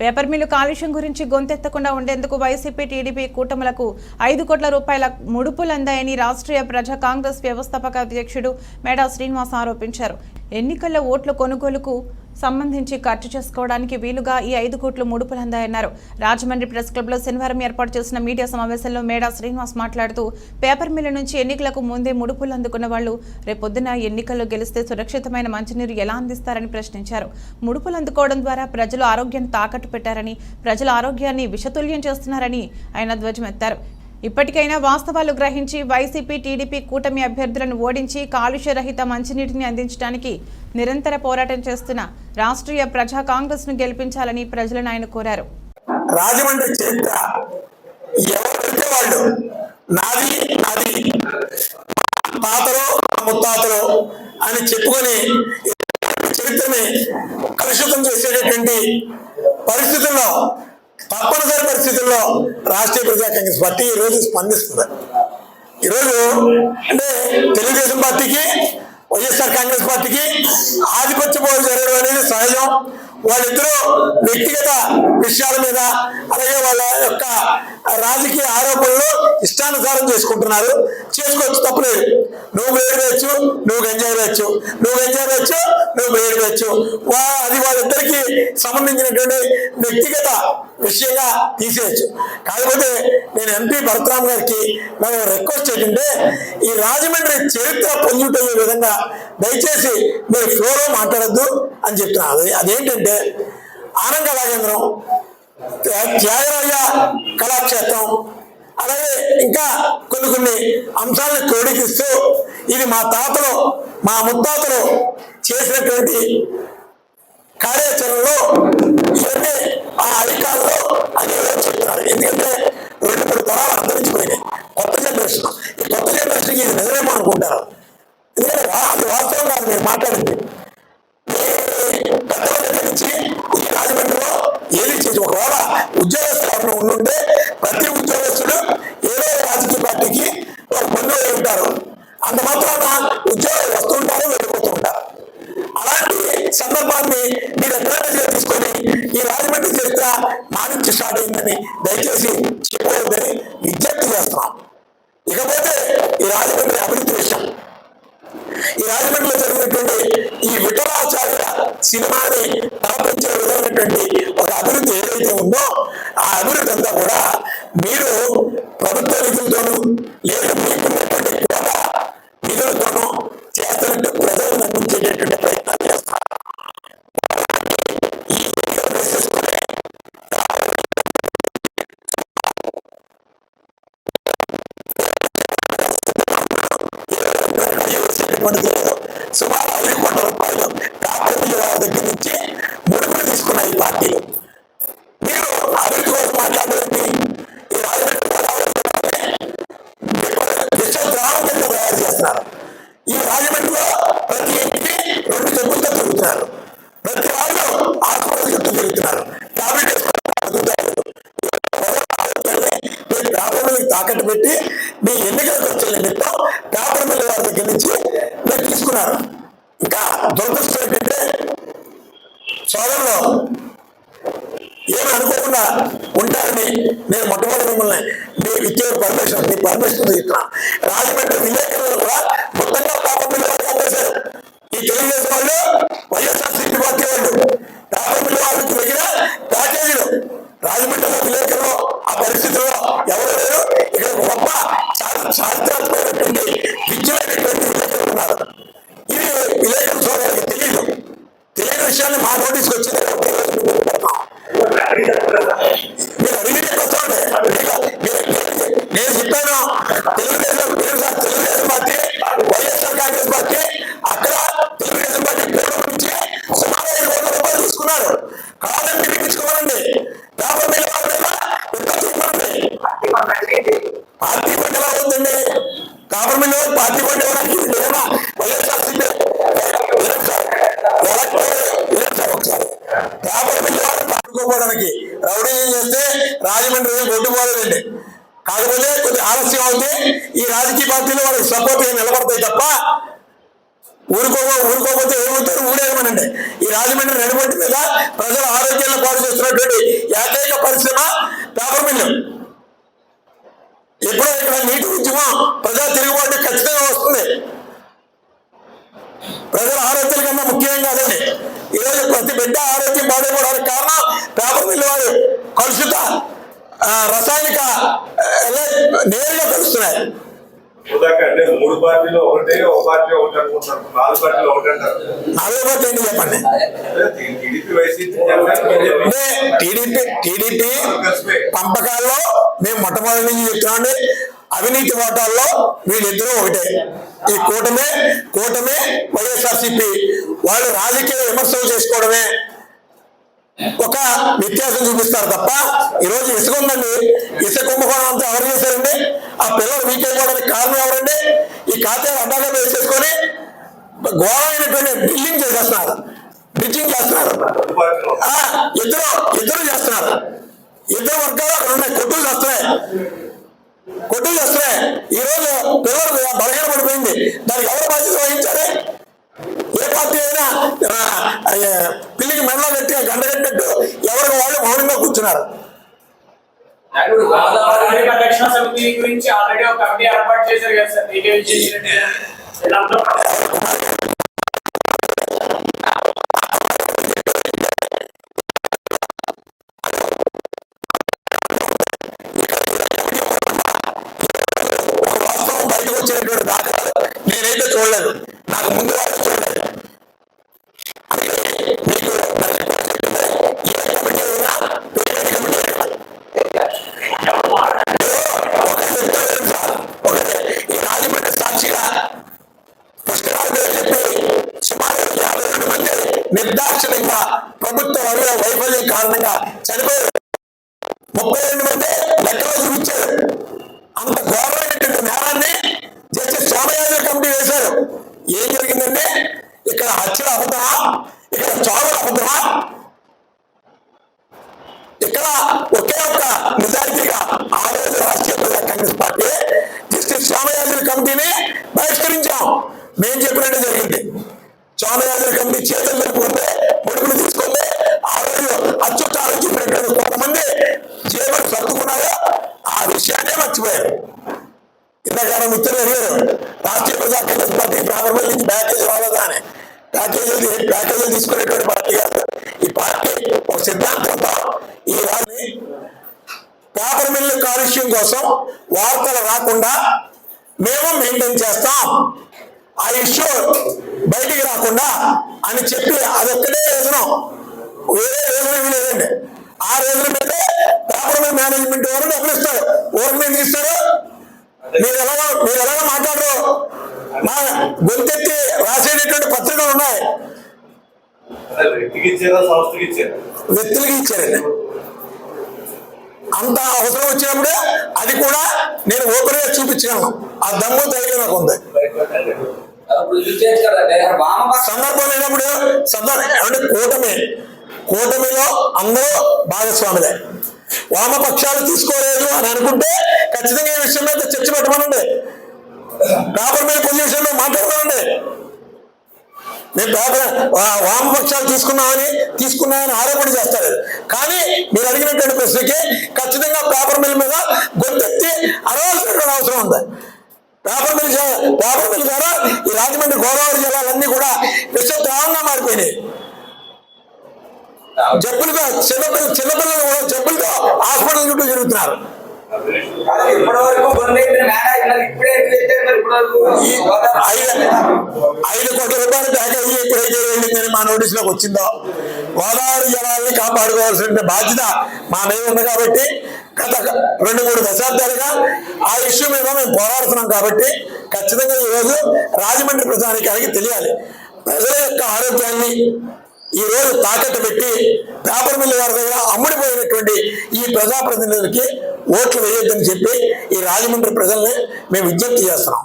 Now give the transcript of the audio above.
Paper mill కాలుష్యం గురించి గొంతెత్తకుండా ఉండేందుకు వైసీపీ టీడీపీ కూటములకు ఐదు కోట్ల రూపాయల ముడుపులందాయని రాష్ట్రీయ ప్రజా కాంగ్రెస్ వ్యవస్థాపక అధ్యక్షుడు మేడా శ్రీనివాస్ ఆరోపించారు. ఎన్నికల్లో ఓట్ల కొనుగోలుకు సంబంధించి ఖర్చు చేసుకోవడానికి వీలుగా ఈ ఐదు కోట్లు ముడుపులందాయన్నారు రాజమండ్రి ప్రెస్ క్లబ్లో శనివారం ఏర్పాటు చేసిన మీడియా సమావేశంలో మేడా శ్రీనివాస్ మాట్లాడుతూ పేపర్ మిల్లు నుంచి ఎన్నికలకు ముందే ముడుపులు అందుకున్న వాళ్ళు రేపొద్దున ఎన్నికల్లో గెలిస్తే సురక్షితమైన మంచినీరు ఎలా అందిస్తారని ప్రశ్నించారు. ముడుపులు అందుకోవడం ద్వారా ప్రజలు ఆరోగ్యాన్ని తాకట్టు పెట్టారని ప్రజల ఆరోగ్యాన్ని విషతుల్యం చేస్తున్నారని ఆయన ధ్వజమెత్తారు. ఇప్పటికైనా వాస్తవాలు గ్రహించి వైసీపీ టీడీపీ కూటమి అభ్యర్థులను ఓడించి కాలుష్యరహిత మంచినీటిని అందించడానికి నిరంతర పోరాటం చేస్తున్న రాష్ట్రీయ ప్రజా కాంగ్రెస్ను గెలిపించాలని ప్రజలను ఆయన కోరారు. రాజమండ్రి చరిత్ర ఎవరైతే వాళ్ళు? నాది నాది. మా తాతలు అని చెప్పుకొని చరిత్రని కలుషితం చేసేటటువంటి పరిస్థితుల్లో తప్పనిసరి పరిస్థితుల్లో రాష్ట్రీయ ప్రజా కాంగ్రెస్ పార్టీ ఈరోజు స్పందిస్తుంది. ఈరోజు అంటే తెలుగుదేశం పార్టీకి వైఎస్ఆర్ కాంగ్రెస్ పార్టీకి ఆధిపత్య పోరు జరగడం అనేది సహజం. వాళ్ళిద్దరూ వ్యక్తిగత విషయాల మీద అలాగే వాళ్ళ యొక్క రాజకీయ ఆరోపణలు ఇష్టానుసారం చేసుకుంటున్నారు. చేసుకోవచ్చు తప్పలేదు. నువ్వు వేడి వేయచ్చు నువ్వు గంజాయి వేయచ్చు. నువ్వు గంజాయి వేయచ్చు నువ్వు వేడి వేయచ్చు. వా అది వాళ్ళిద్దరికి సంబంధించినటువంటి వ్యక్తిగత విషయంగా తీసేయచ్చు. కాకపోతే నేను ఎంపీ భరతరామ్ గారికి మేము రిక్వెస్ట్ ఏంటంటే ఈ రాజమండ్రి చరిత్ర పొందుటయ్యే విధంగా దయచేసి మీరు ఫ్లోలో మాట్లాడద్దు అని చెప్తున్నాను అది అదేంటంటే ఆనంద రాజేంద్రం త్యాగరాజ కళాక్షేత్రం. అలాగే ఇంకా కొన్ని కొన్ని అంశాలను క్రోడీకిస్తూ ఇది మా తాతలు మా ముత్తాతలు చేసినటువంటి కార్యాచరణలో ఇవన్నీ ఆ అధికారులు అని చెప్తున్నారు. ఎందుకంటే రెండు మూడు తరాలు అంతరించిపోయినాయి. కొత్త జనరేషన్. ఈ కొత్త జనరేషన్కి ఇది నిజమేమో అనుకుంటారు. ఎందుకంటే అది వాస్తవం కాదు మీరు మాట్లాడింది. మీ దగ్గర నుంచి ఈ రాజమండ్రిలో ఏది చేసి ఒకవేళ ఉద్యోగ స్థాపన ఉండుంటే ప్రతి ఉద్యోగస్తుడు ఏదో రాజకీయ పార్టీకి ఒక బంధువులు ఉంటారు అంత మాత్రాన ఉద్యోగాలు వస్తుంటారు వెళ్ళిపోతూ ఉంటారు అలాంటి సందర్భాన్ని మీరు ఎక్కడైనా తీసుకొని ఈ రాజమండ్రి చరిత్ర మా నుంచి స్టార్ట్ అయిందని దయచేసి చెప్పవద్దని విజ్ఞప్తి చేస్తున్నాం ఇకపోతే ఈ రాజమండ్రి అభివృద్ధి విషయం. ఈ రాజమండ్రిలో జరిగినటువంటి ఈ విఠలాచార్య సినిమాని తలపించే విధమైనటువంటి ఒక అభివృద్ధి ఏదైతే ఉందో ఆ అభివృద్ధి అంతా కూడా మీరు వచ్చేటటువంటిది లేదు సుమారు అరవై కోట్ల రూపాయలు కాకపోతే దగ్గర నుంచి ముడుపులు తీసుకున్నాయి. ఈ పార్టీలు మీరు అరవై కోసం మాట్లాడేది ఈ రాజమండ్రి తయారు చేస్తున్నారు ఈ రాజమండ్రిలో ప్రతి ఇంటికి రెండు చెప్పులతో తిరుగుతున్నారు ప్రతి వాళ్ళు ఆసుపత్రి చుట్టూ తిరుగుతున్నారు టాబ్లెట్ తాకట్టు పెట్టి మీ ఎన్నికల ఖర్చుల నిమిత్తం పేపర్ మిల్లు వారి దగ్గర నుంచి తీసుకున్నారు ఇంకా దురదృష్టం ఏంటంటే సోదరులు ఏమి అనుకోకుండా ఉంటారని నేను మొట్టమొదటి మిమ్మల్ని మీకు ఇచ్చే పర్మిషన్ మీ పర్మిషన్ ఇస్తున్నా రాజమండ్రి విలేకరులు కూడా మొత్తంగా పాపం మిల్లు ఈ తెలుగుదేశం విషయాన్ని మా నోటీస్కి వచ్చింది మీరు అడిగితే నేను చెప్పాను Telugu Desam Telugu Desam party YSR Congress party అక్కడ తెలుగుదేశం పార్టీ పేరు నుంచి సుమారు ఐదు రూపాయలు తీసుకున్నారు. పార్టీ పంట ఎలా ఉందండి? గవర్నమెంట్ పార్టీ పంట ఇవ్వడానికి లేదా వైఎస్ఆర్ వాళ్ళు రౌడీ చేస్తే రాజమండ్రి ఏం కొట్టుకోలేదండి కాకపోతే కొంచెం ఆలస్యం అవుతే ఈ రాజకీయ పార్టీలు వాళ్ళకి సపోర్ట్ నిలబడతాయి తప్ప ఊరుకోమో ఊరుకోకపోతే ఏమవుతారు ఊరేమనండి ఈ రాజమండ్రి నడిపొట్టి మీద ప్రజల ఆరోగ్యాన్ని పాటు చేస్తున్నటువంటి ఏకైక పరిశ్రమ పేపర్ మిల్లు. ఎప్పుడో ఇక్కడ నీటి ఉద్యమం ప్రజా తిరుగుబాటు ఖచ్చితంగా వస్తుంది. ప్రజల ఆరోగ్యాల కన్నా ముఖ్యంగా కాదండి ఈరోజు ప్రతి బిడ్డ ఆరోగ్యం బాధపడడానికి కారణం పేపర్ మిల్లు వారు కలుషిత రసాయనిక నేరుగా కలుస్తున్నాయి. నాలుగు పార్టీలు ఒకటి చెప్పండి? టీడీపీ అంటే టీడీపీ పంపకాల్లో మేము మొట్టమొదటి నుంచి చెప్తున్నామండి. అవినీతి వాటాల్లో వీళ్ళిద్దరూ ఒకటే. ఈ కూటమే కూటమే వైఎస్ఆర్సీపీ. వాళ్ళు రాజకీయ విమర్శలు చేసుకోవడమే ఒక వ్యత్యాసం చూపిస్తారు తప్ప ఈరోజు ఇసుక ఉందండి. ఇసుక కుంభకోణం అంతా ఎవరు చేశారండి? ఆ పిల్లలు వీకైపోవడానికి కారణం ఎవరండి? ఈ ఖాతాలు అడ్డాగా వేసేసుకొని ఘోరమైనటువంటి బిల్డింగ్ చేసేస్తున్నారు. బ్రిడ్జింగ్ చేస్తున్నారు. ఇద్దరు ఇద్దరు చేస్తున్నారు. ఇద్దరు వర్గాలు అక్కడ ఉన్నాయి. కొట్టులు చేస్తున్నాయి. కొట్టులు చేస్తున్నాయి. ఈ రోజు పిల్లలు బలహీన పడిపోయింది దానికి ఎవరు బాధ్యత వహించాలి? పార్టీ అయినా పిల్లికి మెడలో గట్టిగా గంట కట్టినట్టు ఎవరికి వాళ్ళు మౌనంగా కూర్చున్నారు? ఇప్పుడు గోదావరి పరిరక్షణ సమితి గురించి ఆల్రెడీ ఒక కమిటీ ఏర్పాటు చేశారు కదా సార్ మీకే నేనైతే చూడలేదు. నాకు ముందు నిర్దాక్షిణ్యంగా ప్రభుత్వ వల్ల వైఫల్యం కారణంగా చనిపోయారు ముప్పై రెండు మంది లెక్కలో చూపించారు. అంత ఘోరమైనటువంటి నేరాన్ని జస్టిస్ సోమయాజు కమిటీ వేశారు. ఏం జరిగిందంటే ఇక్కడ హత్యలు అబద్ధమా ఇక్కడ చావులు అబద్ధమా ఇక్కడ ఒకే ఒక్క నిజాయితీగా ఆ రోజు రాష్ట్రీయ ప్రజా కాంగ్రెస్ పార్టీ జస్టిస్ సోమయాజుల కమిటీని బహిష్కరించాం. మేము చెప్పినట్టు జరిగింది. సోమయాజుల కమిటీ చేతులు జరుపుకుంటే పొడుగులు తీసుకుంటే ఆ రోజు అత్యుత్తాలు చెప్పినటువంటి కొంతమంది జేబులు సర్దుకున్నారో ఆ విషయాన్నే మర్చిపోయారు. ఇంతకాలం మిత్రులు అడిగారు రాష్ట్రీయ ప్రజా కాంగ్రెస్ పార్టీ ప్రారంభం నుంచి ప్యాకేజ్ రాలేదా అని? ప్యాకేజీలు ప్యాకేజీలు తీసుకునేటువంటి పార్టీ కాదు. ఈ పార్టీ ఒక సిద్ధాంతంతో ఈ రాజుని పేపర్ మిల్లు కాలుష్యం కోసం వార్తలు రాకుండా మేము మెయింటైన్ చేస్తాం. ఆ ఇష్యూ బయటికి రాకుండా అని చెప్పి అదొక్కటే రీజనం. వేరే రీజన్ ఏమీ లేదండి. ఆ రీజన్ మీద పేపర్ మేనేజ్మెంట్ వారు డబ్బులు ఇస్తారు? ఊరికి ఎందుకు ఇస్తారు మీరు ఎలాగో మీరు ఎలాగో మాట్లాడరు? మా గొంతెత్తి రాసేటటువంటి పత్రికలు ఉన్నాయి. వ్యక్తులకి ఇచ్చారండి. అంత అవసరం వచ్చినప్పుడు అది కూడా నేను ఓపెన్గా ఆ దమ్ము ధైర్యం నాకు ఉంది. సందర్భం లేనప్పుడు సందర్భం అంటే కూటమి కూటమిలో అందరూ భాగస్వాములే. వామపక్షాలు తీసుకోలేదు అని అనుకుంటే ఖచ్చితంగా ఈ విషయం మీద చర్చ పెట్టమనండి. పేపర్ మీద పొజిషన్లో మాట్లాడమనండి. నేను పేపర్ వా- వామపక్షాలు తీసుకున్నామని తీసుకున్నామని ఆరోపణ చేస్తారు. కానీ మీరు అడిగినటువంటి ప్రశ్నకి ఖచ్చితంగా పేపర్ మిల్ మీద గొంతెత్తి అరవాల్సినటువంటి అవసరం ఉంది. పేపర్ మిల్ పేపర్ మిల్ ద్వారా ఈ రాజమండ్రి గోదావరి జిల్లాలన్నీ కూడా విశ్వద్రావంగా మారిపోయినాయి. జబ్బులతో చిన్నపిల్లలు చిన్నపిల్లలు కూడా జబ్బులతో హాస్పిటల్ చుట్టూ తిరుగుతున్నారు. ఐదు కోట్ల రూపాయలు ప్యాకేజీ ఎప్పుడైతే వెళ్ళిందని మా నోటీసులోకి వచ్చిందో? గోదావరి జలాన్ని కాపాడుకోవాల్సిన బాధ్యత మా మీద ఉంది కాబట్టి గత రెండు మూడు దశాబ్దాలుగా ఆ ఇష్యూ మీద మేము పోరాడుతున్నాం కాబట్టి ఖచ్చితంగా ఈరోజు రాజమండ్రి ప్రజానికానికి తెలియాలి. ప్రజల యొక్క ఆరోగ్యాన్ని ఈ రోజు తాకట్టు పెట్టి పేపర్ మిల్లు వారి దగ్గర అమ్ముడిపోయినటువంటి ఈ ప్రజాప్రతినిధులకి ఓట్లు వేయొద్దని చెప్పి ఈ రాజమండ్రి ప్రజల్ని మేము విజ్ఞప్తి చేస్తున్నాం.